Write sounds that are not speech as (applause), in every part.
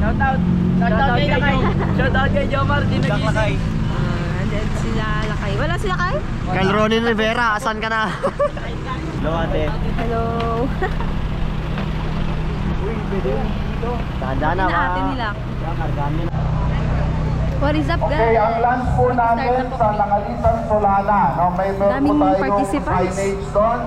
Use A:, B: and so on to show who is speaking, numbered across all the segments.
A: Shout out. Shout out kay Lakay. (laughs) Shout out kay Jomar. Di nagising.
B: Ah, Andyan sila lakay. Wala sila kay?
C: Kyle Ronin Rivera, asan ka na? (laughs)
A: Hello ate.
B: Hello. (laughs)
A: Uy, pwede yun dito.
C: Tanda na ka.
B: ate nila. What is up
D: Okay,
B: guys?
D: ang lunch po namin sa
B: kami.
D: Langalisan Solana. No, may meron po tayong
B: participants.
D: signage doon.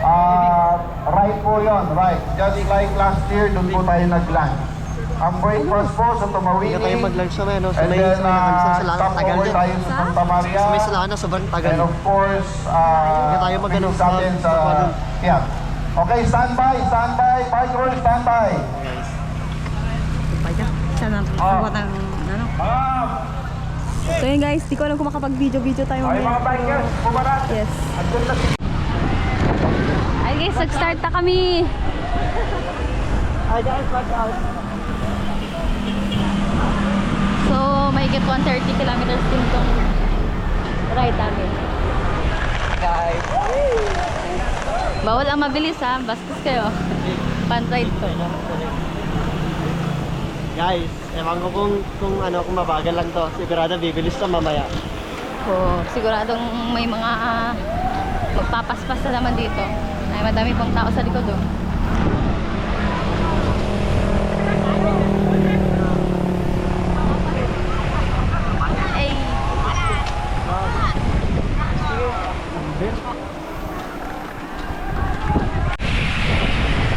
D: Ah, right po yon, right. Just like last year, doon po tayo nag-lunch. Ang breakfast po sa Tumawini.
C: Hindi tayo mag-lunch sa may, no? Sa may,
D: then,
C: sa may
D: uh,
C: sa
D: stop
C: tagal din.
D: tayo sa Santa Maria.
C: Sa may salana, sobrang tagal.
D: And of course, uh,
C: Hindi tayo mag-ano,
D: sa
C: Quadron.
D: Yeah. Okay, standby, standby. Biker, standby.
B: Paya. Sana
D: Ah.
B: oh. ng ano.
D: Ah,
B: So yun guys, di ko alam kung makapag-video-video tayo
D: ay mga
B: mamaya.
D: bikers, bumarat.
B: Yes. Ay guys, nag-start na kami.
A: Ay, guys, watch
B: get 130 kilometers din itong ride namin.
A: Guys.
B: Bawal ang mabilis ha, bastos kayo. Pan-ride to.
C: Guys, ewan ko kung, kung ano, kung mabagal lang to. Sigurado bibilis to mamaya.
B: So, siguradong may mga ah, magpapaspas na naman dito. Ay, madami pang tao sa likod oh. Ay.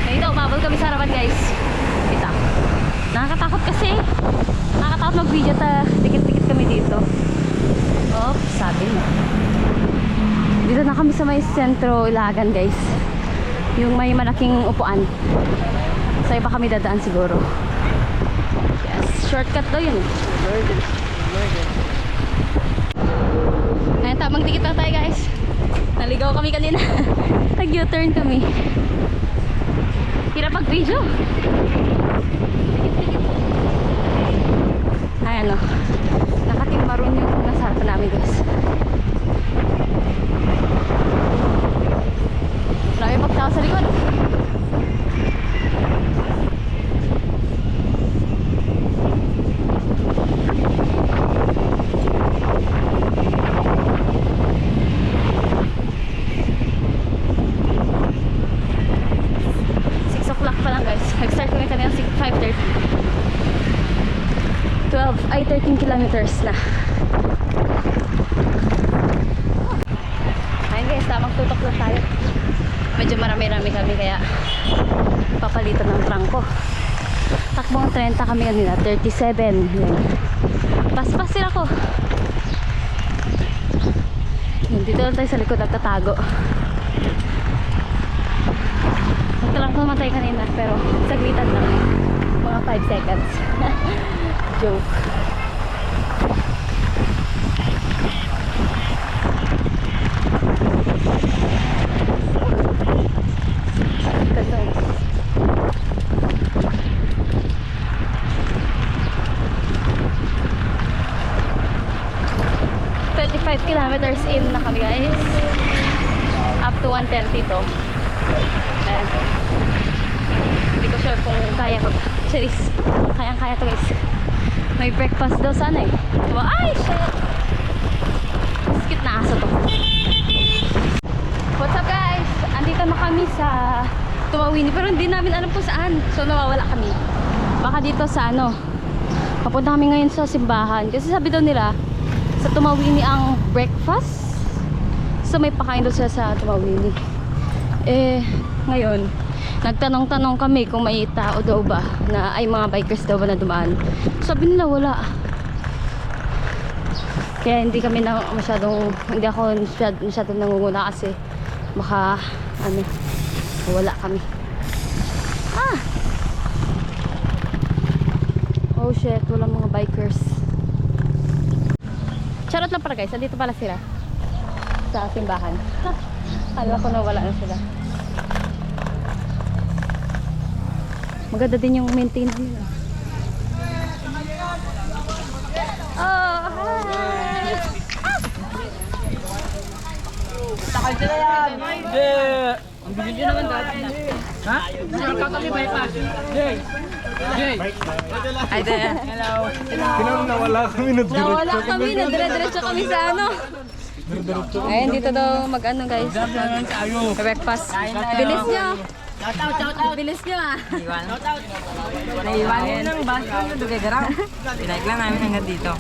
B: Ngayon umabot kami sa harapan guys. Kita. Nakakatakot kasi. Nakakatakot mag-video ta. Dikit-dikit kami dito. Oh, sabi mo. Dito na kami sa may sentro Ilagan guys. Yung may malaking upuan. Sa iba kami dadaan siguro. Yes, shortcut daw yun. Ngayon tamang dikit lang tayo guys. Naligaw kami kanina. (laughs) Nag-U-turn kami. Hirap mag-video. Ay ano. Nakatimbaron yung nasa harapan namin guys. Marami pagtao sa likod. Six o'clock pa lang guys. Nag-start kami kanina 5.30. 12, ay 13 kilometers na. Ayun guys, tamang tutok lang tayo. Medyo marami-rami kami kaya papalitan ng trangko. Takbong 30 kami kanina, 37. Yan. Paspas sila ko. Dito lang tayo sa likod at tatago. Nagtalang naman tayo kanina pero saglitan lang. Mga 5 seconds. (laughs) Joke. 7.30 to. Ayan. Hindi ko sure kung kaya ko. Series. Kayang-kaya to guys. May breakfast daw sana ano, eh. Diba? Ay, shit! Skit na aso to. What's up guys? Andito na kami sa Tumawini. Pero hindi namin alam kung saan. So nawawala kami. Baka dito sa ano. Papunta kami ngayon sa simbahan. Kasi sabi daw nila, sa Tumawini ang breakfast So may pakain daw sila sa Tumawini. Eh, ngayon, nagtanong-tanong kami kung may tao daw ba na ay mga bikers daw ba na dumaan. Sabi nila wala. Kaya hindi kami na masyadong, hindi ako masyad, masyadong nangunguna kasi baka, ano, wala kami. Ah! Oh shit, walang mga bikers. Charot lang pala guys, andito pala sila. Sa simbahan. (laughs) Alam ko na wala na sila. Maganda din yung maintenance nila. Oh, hi!
A: Takal sila yan. Hindi. Ang bilis nyo naman dati na.
B: Ay, there.
A: Nawala kami na
B: Nawala kami, nadire-diretso kami sa ano. Ayun, dito daw mag-ano guys. Breakfast. Bilis nyo. Bilis nyo ah.
E: Naiwan yun ng bus ng Dugagaraw. Pinaik lang namin hanggang dito.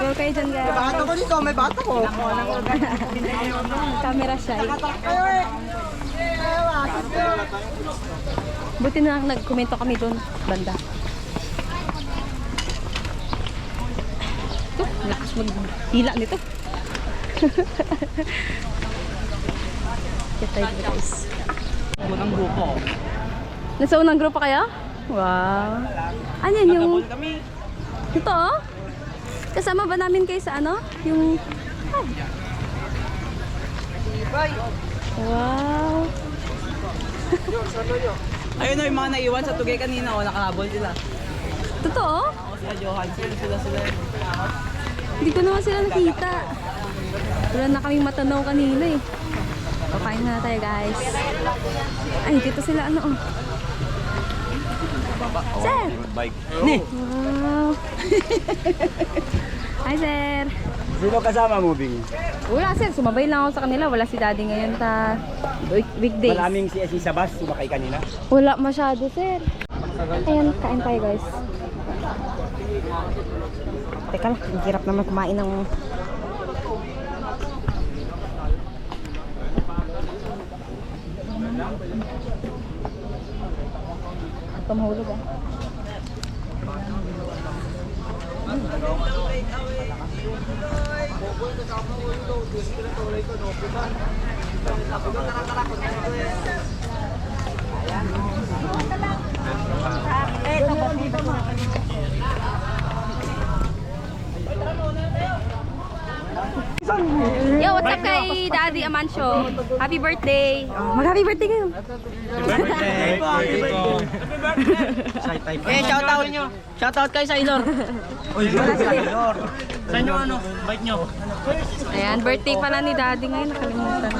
B: Go kayo dyan guys.
C: Bato ko dito, may bato ko.
B: Camera shy. Buti na lang nagkomento kami doon, banda. Ito, lakas maghila nito. (laughs) Kaya tayo guys.
A: Unang grupo.
B: Nasa unang grupo kaya? Wow. Ano yun yung... Ito oh. Kasama ba namin kayo sa ano? Yung... Ay. Wow. (laughs)
A: Ayun na yung mga naiwan sa tugay kanina. O, nakahabol sila.
B: Totoo?
A: Ako sila Johansson. Sila sila.
B: Hindi ko naman sila nakita. Wala na kaming matanaw kanina eh. Papain na tayo guys. Ay, dito sila ano oh. Sir!
A: Ni!
B: Wow. (laughs) Hi sir!
C: Sino kasama mo, Bing?
B: Wala sir, sumabay lang ako sa kanila. Wala si daddy ngayon ta week- weekdays.
C: Maraming si, si Sabas, sumakay kanina.
B: Wala masyado sir. Ayan, kain tayo guys. Teka lang, ang hirap naman kumain ng... Tumahulog ah. Yo, what's kay Daddy Amancio? Happy birthday! Oh, mag-happy birthday kayo!
A: Eh, shoutout nyo. Shoutout kayo sa Ilor. Uy, Sa inyo ano? Bike nyo.
B: Ayan, birthday pala ni Daddy ngayon, nakalimutan.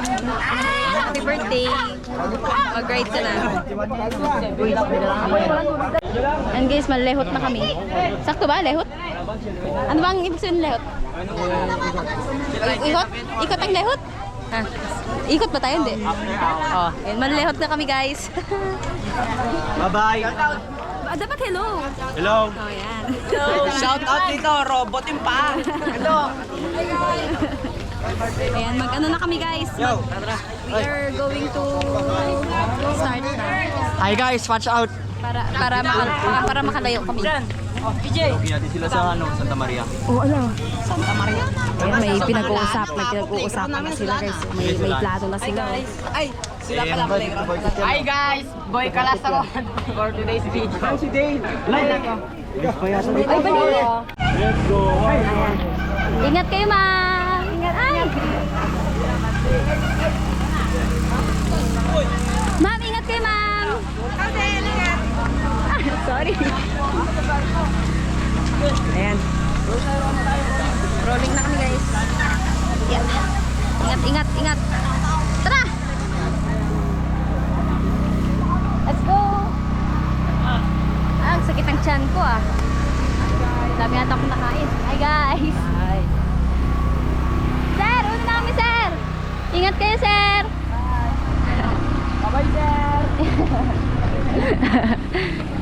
B: Happy birthday! Mag-ride ka na. And guys, malehot na kami. Sakto ba, lehot? Ano bang ibig sabihin lehot? Ikot? Ikot ang lehot? Ah, ikot ba tayo? Hindi. Oh, yun, malehot na kami guys. (laughs)
C: Bye-bye!
B: Ah, dapat hello.
C: Hello!
B: Oh, yan.
A: Shoutout dito. Robot yung pa. Ito.
B: Ayan, mag-ano na kami guys.
C: Yo!
B: We are going to start na.
C: Hi guys, watch out!
B: Para para maka, para makalayo kami.
A: PJ.
C: natin sila sa ano, Santa Maria.
B: Oo, ano? Santa Maria. Ayan, may pinag-uusap, may pinag-uusapan na sila guys. May, may plato na sila.
A: Ay, sila pala playground. Hi guys! Boy Kalasaro (laughs) for today's video. Hi si Dave! Light ako.
B: Ay, balik!
C: Let's go!
B: Ingat kayo, ma'am! Ingat! Ay! Ma'am, ingat kayo, ma'am! Ah, sorry. Ayan. Rolling na kami, guys. Yan. Ingat, ingat, ingat. Tara! Let's go! Ah, ang sakit ang tiyan ko, ah. Dami ata akong nakain. Hi guys! Hi! Sir! Una na kami, sir! Ingat kayo, sir!
A: Bye-bye, sir! (laughs)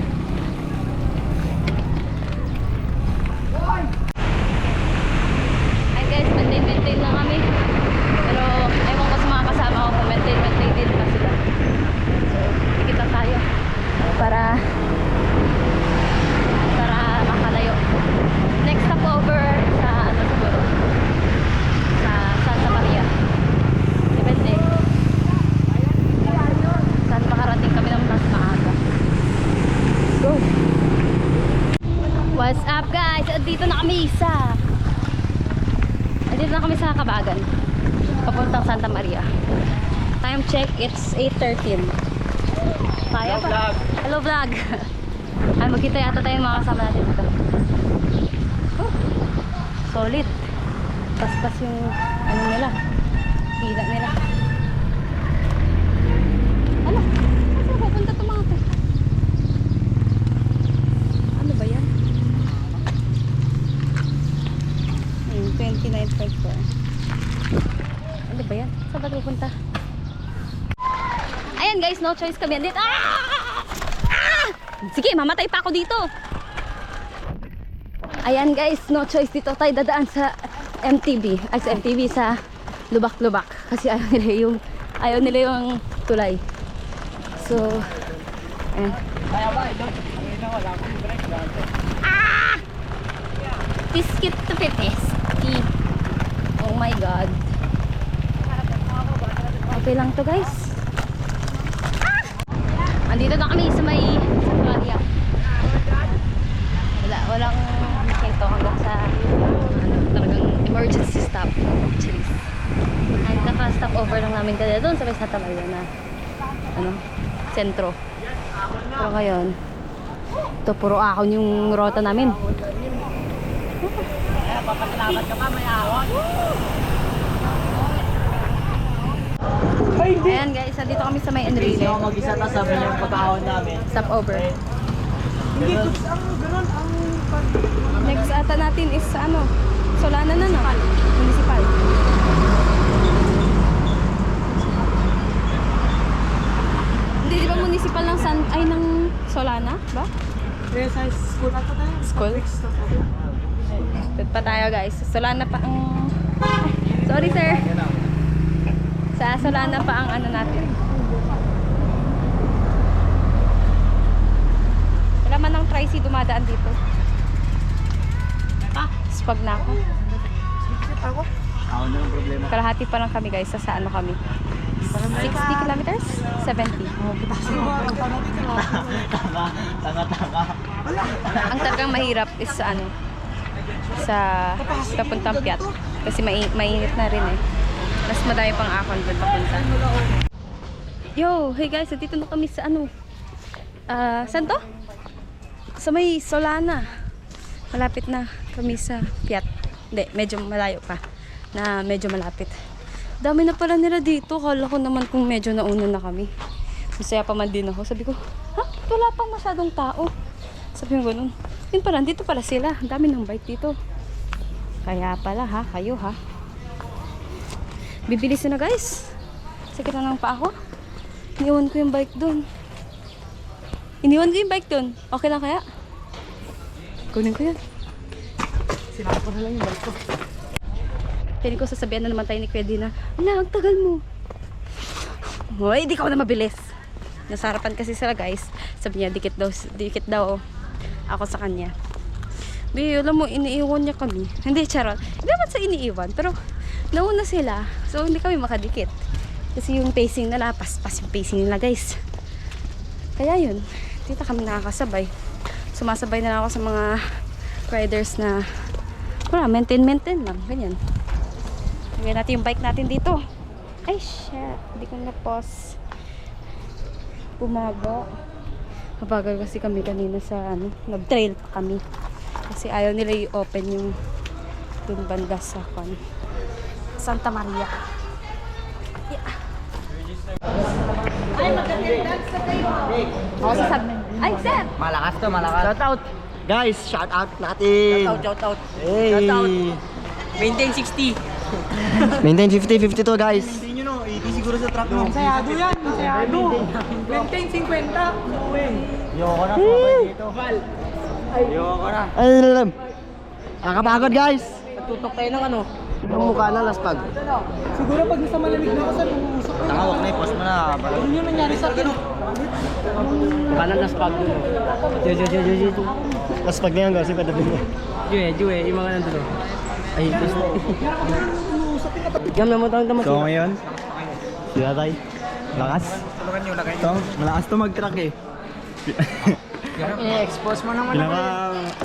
B: up guys? Dito na kami sa Andito na kami sa Kabagan. Papuntang Santa Maria. Time check, it's 8.13. Kaya pa. Hello vlog. (laughs) Ay, magkita yata tayo mga kasama natin dito. Oh, solid. Paspas yung ano nila. Hila nila. Ano? pupunta to mga to? 2954. Ano ba yan? Saan ba pupunta? Ayan guys, no choice kami. Andit. Ah! Ah! Sige, mamatay pa ako dito. Ayan guys, no choice dito tayo dadaan sa MTB. Ay, sa MTB sa lubak-lubak. Kasi ayaw nila yung ayaw nila yung tulay. So, ayan. Ah! Biscuit to pitis. Tea. Oh my god. Okay lang to guys. Ah! Andito na kami sa may Santa Wala, walang makito hanggang sa ano, talagang emergency stop. Actually. Ay, naka-stop over lang namin kanina doon sa may Santa Maria na ano, sentro. Pero ngayon, ito puro akon yung rota namin. Ayan guys, dito kami sa may Enrile.
C: Ako mag-isa na niya yung pagkaon namin.
B: Stop over. Next ata natin is ano, Solana na no? Municipal. Hindi, di ba municipal ng San, ay ng Solana, ba?
E: Kaya sa school ata tayo.
B: School? Doon pa tayo guys. Solana pa ang... Sorry sir. Sa Solana pa ang ano natin. Wala man ng tricy dumadaan dito. Ah, spag na ako.
C: Ako na ang problema.
B: Kalahati pa lang kami guys. Sa saan kami? 60 kilometers? 70.
C: Tanga, tanga.
B: Ang talagang mahirap is sa ano sa papuntang Piat. Kasi mai mainit na rin eh. Mas madami pang akon doon papunta. Yo hey guys dito na kami sa ano? Ah saan to? sa may Solana. Malapit na kami sa Piat. Hindi medyo malayo pa. Na medyo malapit. Dami na pala nila dito. Kala ko naman kung medyo nauna na kami. Masaya pa man din ako. Sabi ko ha? Wala pang masyadong tao. Sabi ko ganun. Yun pala, dito pala sila. Ang dami ng bike dito. Kaya pala ha, kayo ha. Bibilis na guys. Sakit na ng pa ako. Iniwan ko yung bike doon. Iniwan ko yung bike doon. Okay lang kaya? Kunin ko yan.
C: Sinaka ko na lang yung balik ko.
B: Piling ko sasabihan na naman tayo ni Kuya Dina, Ala, ang tagal mo. Hoy, di ka na mabilis. Nasa harapan kasi sila guys. Sabi niya, dikit daw, dikit daw ako sa kanya. Bi, alam mo, iniiwan niya kami. Hindi, charot. Naman sa iniiwan, pero nauna sila. So, hindi kami makadikit. Kasi yung pacing nila, pas-pas yung pacing nila guys. Kaya yun, dito kami nakakasabay. Sumasabay na ako sa mga riders na wala, maintain-maintain lang. Ganyan. Lagyan natin yung bike natin dito. Ay, shit. Hindi ko na-pause. Bumaga. Mabagal kasi kami kanina sa ano, nag-trail pa kami. Kasi ayaw nila i-open yung dun banda sa kan. Santa Maria. Yeah. Ay, maganda sa tayo. Oo, sasabi. Ay, sir!
C: Malakas to, malakas. Shout out. Guys, shout out natin.
E: Shout out, shout out.
C: Hey.
E: Shout out. Maintain 60.
C: Maintain 50, 52 guys.
E: Masayado yan, masayado. Maintain 50.
C: Yoko na, sumabay dito. Yoko na. Ay, alam. Nakakapagod guys.
E: Tutok tayo ng ano.
C: Ang mukha na laspag.
E: Siguro pag nasa malamig na kasi umuusok.
C: Tanga, wag na i-post mo na.
E: Ano yung nangyari sa akin?
C: Kanan laspag dun. Jo, jo, jo, jo, jo. Laspag na yan, guys. Yung katabi mo.
E: Juwe, juwe, yung mga nandun. Ay, gusto. Gam na mo tawag naman.
F: So ngayon, si Tatay, lakas. Ito, malakas to mag-truck eh.
E: I-expose mo naman
F: Pinaka,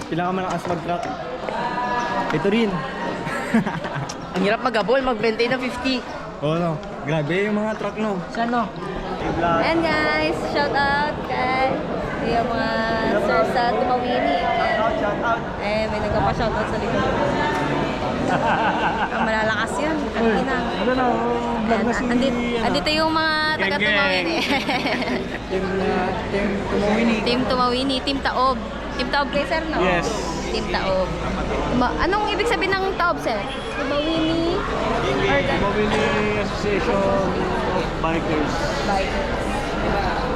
F: pinaka malakas mag-truck. Ito rin. (laughs)
E: Ang hirap mag-abol, mag-maintain na 50.
F: Oo no, grabe yung mga truck no.
E: Sa ano?
B: And guys, shout out kay yung mga sir sa Tumawini. Eh, may nagpa-shout out sa likod. Ang (laughs) malalakas yan. Kanina.
F: Ano na, vlog na si...
B: Andito, andito yung mga taga Tumawini. (laughs)
F: Team, uh, team Tumawini.
B: Team Tumawini, Team Taob. Team Taob kayo, sir, no?
F: Yes.
B: Team Taob. Ma- anong ibig sabihin ng Taob, sir? Tumawini
F: Tumawini Association of Bikers.
B: Bikers.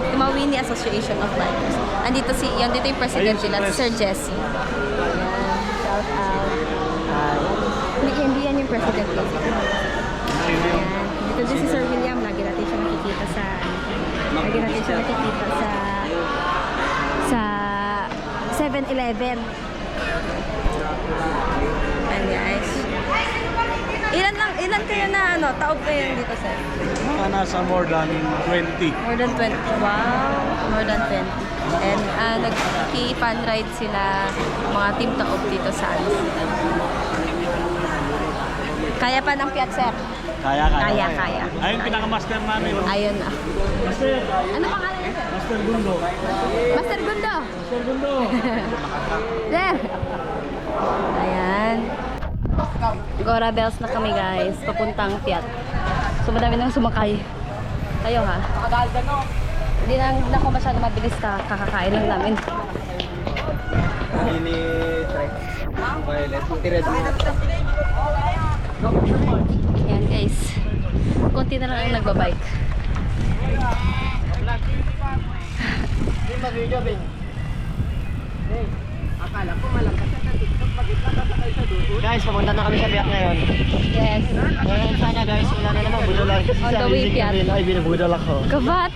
B: Tumawini Association of Bikers. Andito si, yan dito yung president
F: si
B: nila,
F: Pres.
B: Sir Jesse. Ayan, shout out. Hindi, hindi yan yung president nila. Dito si Sir William, lagi natin siya nakikita sa, sa 7-Eleven. Ayan guys. Ilan lang, ilan kayo na ano, taob kayo dito sir?
F: Mga nasa more than 20.
B: More than 20. Wow! More than 20. And uh, nag-fun ride sila mga team taob dito sa ano. Kaya pa ng Piat, sir?
F: Kaya, kaya.
B: Kaya, kaya.
F: Ayun, pinaka-master namin.
B: Ayun na. Ano pangalan sir?
F: Master Gundo.
B: Master Gundo!
F: Master Gundo. (laughs)
B: Sir! Ayan. Gora bells na kami guys, papuntang Piat. So madami nang sumakay. Kayo ha? Hindi na, hindi na ako masyado mabilis ka, kakakain lang namin.
F: Mini trek. Violet. Tired mo.
B: Guys. Konti na lang ang nagbabike.
C: Guys, papunta na kami sa biyak ngayon.
B: Yes.
C: Ngayon sana guys, wala na naman, budol lang.
B: On the way, Piat.
C: Ay, binubudol ako.
B: Kabat!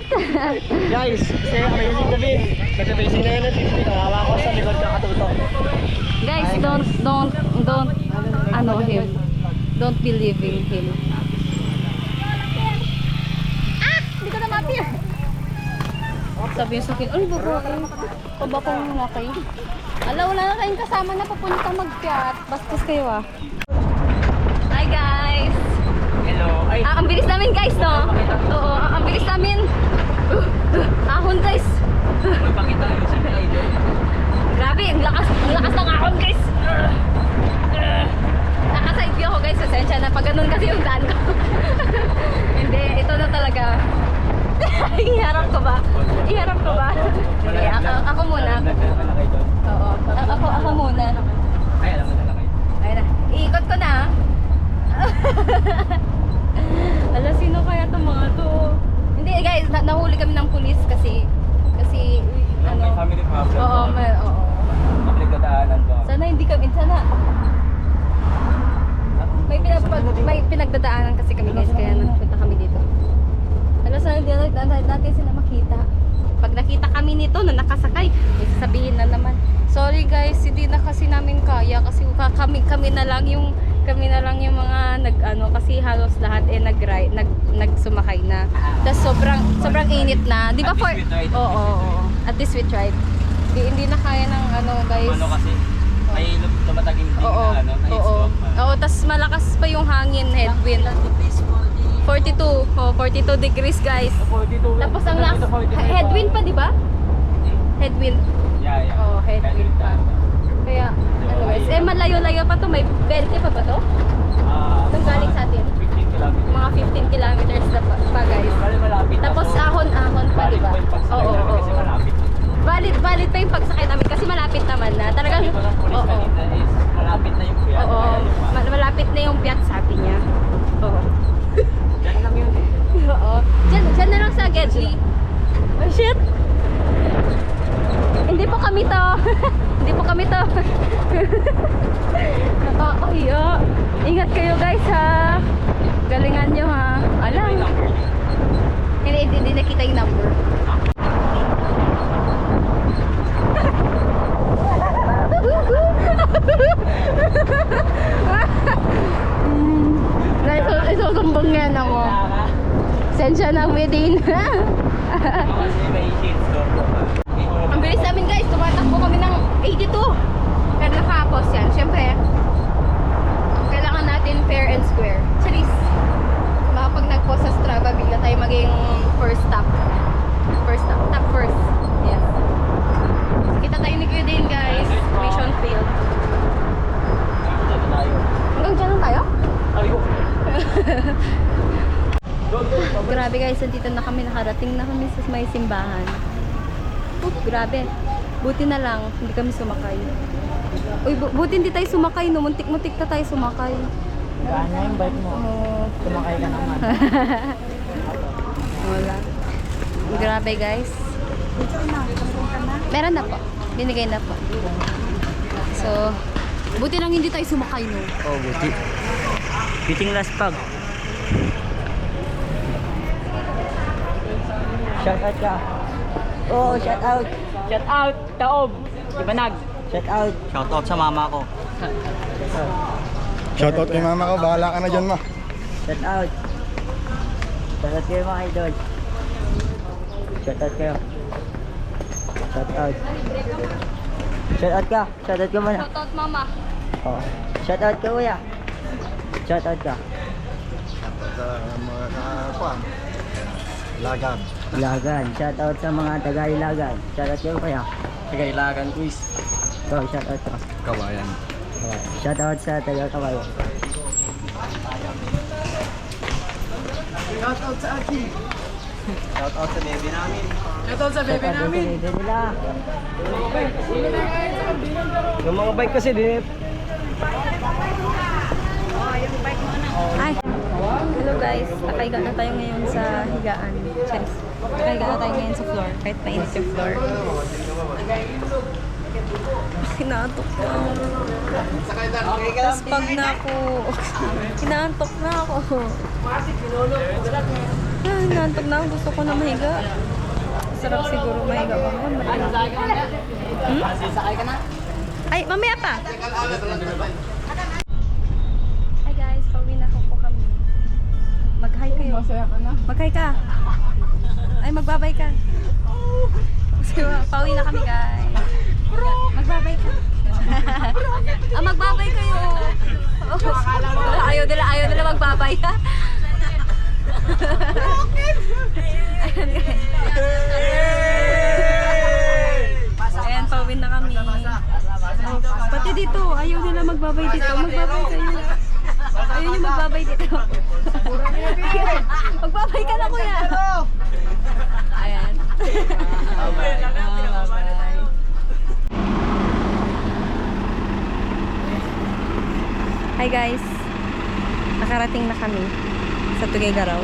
B: (laughs)
C: Guys, kasi amazing gabi. Nag-amazing na yun at 50. Nakala ko sa likod kakatutok.
B: guys, don't, don't, don't, ano him. Don't believe in him. Sabi niya sa akin, ay babae, pabakong kayo. Ala, wala na kayong kasama na papunta magpiat. Bastos kayo ah. Hi guys!
E: Hello. Ay,
B: Ah, ang bilis namin guys, no? Oo, ang ang bilis namin. Uh, uh, ahon guys.
E: magpakita kayo sa video.
B: Grabe, ang lakas, ang lakas ng ahon guys. Uh, uh. Naka-side view ako guys, pasensya na. Pag ganun kasi yung daan ko. (laughs) Hindi, ito na talaga. (laughs) Iharap ko ba? Iharap ko ba? Hindi, ako, ako muna. Oo, ako, ako muna.
E: Ay, alam mo na kayo.
B: Ayun na, iikot ko na. (laughs) Ala, sino kaya itong mga to? Hindi guys, na- nahuli kami ng pulis kasi, kasi, ano,
E: May family problem.
B: Oo, may, oo.
E: Mapagdadaanan ko.
B: Sana hindi kami, sana. May, pinapag, may pinagdadaanan kasi kami guys, kaya dito. Alam sana hindi natin, natin sila makita. Pag nakita kami nito na nakasakay, may sasabihin na naman. Sorry guys, hindi na kasi namin kaya kasi ka- kami kami na lang yung kami na lang yung mga nag ano kasi halos lahat eh nag nag nagsumakay na. Tapos sobrang sobrang init na. 'Di ba for. Oo, oo, oo. At least we tried. Hindi, hindi na kaya ng ano guys.
E: Ano kasi, may tumataging din
B: Oo.
E: na ano, na
B: Oo.
E: stroke pa.
B: Oo, tas malakas pa yung hangin, headwind. 42. Oh, 42 degrees, guys. Tapos ang last headwind pa, di ba? Headwind.
E: Yeah, yeah.
B: Oo, headwind pa. Kaya, ano guys, eh malayo-layo pa to, may 20 pa ba to?
E: Ah,
B: Nung galing sa atin.
E: 15 kilometers.
B: Mga 15 kilometers na pa, pa guys.
E: Malapit
B: Tapos ahon-ahon pa, di ba? Oo, oo, oo.
E: malapit.
B: Valid, valid pa yung pagsakay namin kasi malapit naman na. Talagang, oo.
E: kanina is malapit na yung kuya.
B: Oo, ma- malapit na yung piat sabi niya. Oo.
E: Diyan lang yun eh.
B: Oo. Diyan, diyan na lang sa Gedli. Oh shit! Hindi po kami to. Hindi po kami to. Nakakahiya. Ingat kayo guys ha. Galingan nyo ha. Alam. Hindi, hindi, hindi nakita yung number. Mm, isusumbong yan ako. Sensya na within. (laughs) Ang bilis namin guys, tumatakbo kami ng 82. Pero nakapos yan. Siyempre, kailangan natin fair and square. Charis. Baka pag nag-post sa Strava, bigla tayo maging first stop. First stop. Top first. Yes. Kita tayo ni Dane guys. Mission
E: tayo.
B: Hanggang dyan lang tayo?
E: Sabi (laughs) ko,
B: Grabe guys, nandito na kami, nakarating na kami sa may simbahan. Oh, grabe. Buti na lang, hindi kami sumakay. Uy, bu- buti hindi tayo sumakay, no? Muntik-muntik na tayo sumakay.
E: Gaan na yung bike mo.
B: Oh,
E: Tumakay ka naman. (laughs)
B: wala. Grabe guys. Meron na po. Binigay na po. So, buti lang hindi tayo sumakay, no?
C: Oh, buti. Biting last pag.
E: Shout out ka. Oo, shout out.
A: Shout out, Taob. Ibanag.
E: Shout out.
C: Shout out sa mama ko.
F: Shoutout kay mama ko, bahala ka na dyan ma.
E: Shout out. Shout out kayo mga idol. Shout out kayo. Shout out. Shout out ka. Shout out ka muna.
B: Shoutout mama.
E: Oh. Shout out ka kuya. Shout out ka.
F: Sa mga kakuan. Lagab.
E: Ilagan. Shout out sa mga taga Ilagan. Shout out kayo kuya.
C: Kailagan quiz.
E: Go, shout out ka.
F: Kawayan.
E: Oh. Shout out sa taga Kawayo.
C: Shout out sa baby namin.
A: Shout out sa
E: Shout out sa baby nila.
C: Yung mga bike kasi din
B: Ay. Hello guys, nakahiga na tayo ngayon sa higaan. Cheers. Nakahiga na tayo ngayon sa floor, kahit mainit yung floor. (laughs) Kinaantok na ako. Tapos pag na ako, (laughs) kinaantok na ako. Ah, kinaantok na ako, gusto ko na mahiga. Sarap siguro mahiga pa ngayon. Hmm? Ay, mamaya pa. Masaya ka na. Mag-hi ka. Ay, magbabay ka. Kasi pauwi na kami guys. Magbabay ka. ah, magbabay kayo. (laughs) ayaw nila, ayaw nila magbabay ha. Ayan guys. Ayan, pauwi na kami. Pati dito, ayaw nila magbabay dito. Magbabay kayo. Ayaw nyo magbabay dito. (laughs) magbabay ka na kuya. Ayan. Bye-bye. Hi guys. Nakarating na kami sa Tuguegarao.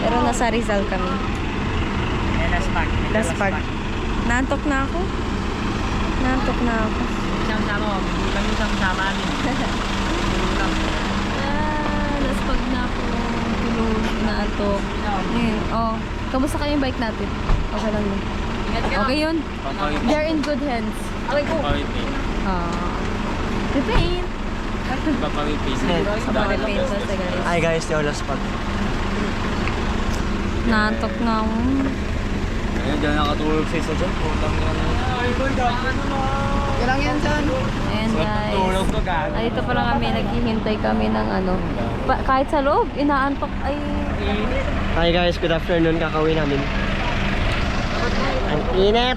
B: Pero nasa Rizal kami.
C: Last pag.
B: Last part. Nantok na ako. Nantok na ako.
A: Sama-sama mo. Kami sama-sama amin. (laughs)
B: Ah, last pag na ako. Tulog, naantok. Ngayon, oh. Kamusta kayo yung bike natin? Okay lang yun. Okay yun? They're in good hands. Okay ko. Ah. Repaint. Sa repaint sa guys.
C: Hi guys, yung last pag.
B: Naantok na ako.
C: Ayun, dyan nakatulog sa isa dyan. Putang yan.
B: Ayan guys.
C: Tulog ko gag.
B: Ay, dito pa lang kami, naghihintay kami ng ano. Pa- kahit sa loob, inaantok ay...
C: Hi guys, good afternoon. Kakawin namin. Ang init.